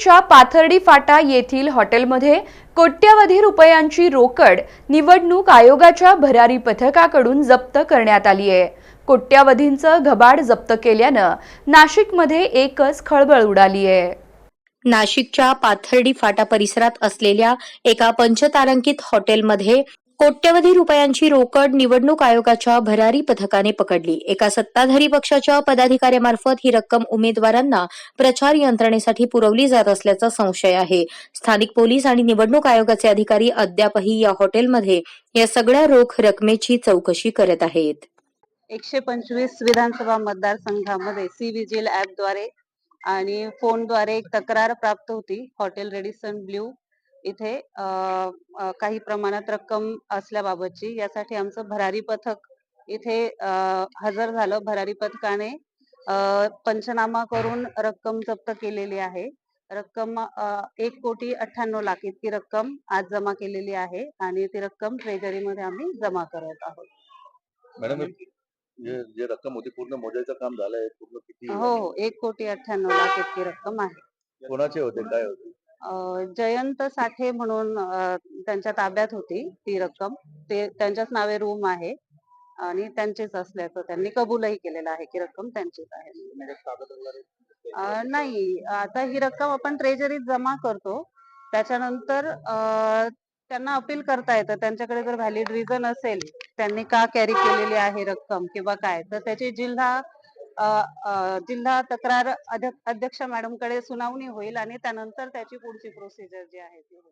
नाशिकच्या पाथर्डी फाटा येथील हॉटेलमध्ये कोट्यवधी रुपयांची रोकड निवडणूक आयोगाच्या भरारी पथकाकडून जप्त करण्यात आली आहे. कोट्यावधींचं घबाड जप्त केल्यानं नाशिकमध्ये एकच खळबळ उडाली आहे. नाशिकच्या पाथर्डी फाटा परिसरात असलेल्या एका पंचतारांकित हॉटेलमध्ये कोट्यवधी रुपयांची रोकड निवडणूक आयोगाच्या भरारी पथकाने पकडली. एका सत्ताधारी पक्षाच्या पदाधिकाऱ्यामार्फत ही रक्कम उमेदवारांना प्रचार यंत्रणेसाठी पुरवली जात असल्याचा संशय आहे. स्थानिक पोलीस आणि निवडणूक आयोगाचे अधिकारी अद्यापही या हॉटेलमध्ये या सगळ्या रोख रकमेची चौकशी करत आहेत. एकशे पंचवीस विधानसभा मतदारसंघामध्ये सी विजिल ऍपद्वारे आणि फोनद्वारे एक तक्रार प्राप्त होती. हॉटेल रेडिसन ब्ल्यू इथे काही प्रमाणात रक्कम असल्याबाबतची. यासाठी आमचं भरारी पथक इथे हजर झालं. भरारी पथकाने पंचनामा करून रक्कम जप्त केलेली आहे. रक्कम एक कोटी अठ्ठ्याण्णव लाख इतकी रक्कम आज जमा केलेली आहे आणि ती रक्कम ट्रेजरीमध्ये आम्ही जमा करत आहोत. मॅडम जे रक्कम होती पूर्ण मोजायचं काम झालंय. पूर्ण किती हो हो. एक कोटी अठ्ठ्याण्णव लाख इतकी रक्कम आहे. कोणाचे होते? काय होते? जयंत साठे म्हणून त्यांच्या ताब्यात होती ती रक्कम. ते त्यांच्याच नावे रूम आहे आणि त्यांचेच असल्याचं त्यांनी कबूलही केलेलं आहे की रक्कम त्यांचीच आहे. अं, नाही. आता ही रक्कम आपण ट्रेजरीत जमा करतो. त्याच्यानंतर त्यांना अपील करता येतं. त्यांच्याकडे जर व्हॅलिड रिझन असेल त्यांनी का कॅरी केलेली आहे रक्कम किंवा काय तर त्याची जिल्हा जिल्हा तक्रार अध्य- अध्यक्ष मॅडमकडे सुनावणी होईल आणि त्यानंतर त्याची पुढची प्रोसिजर जी आहे ती होईल.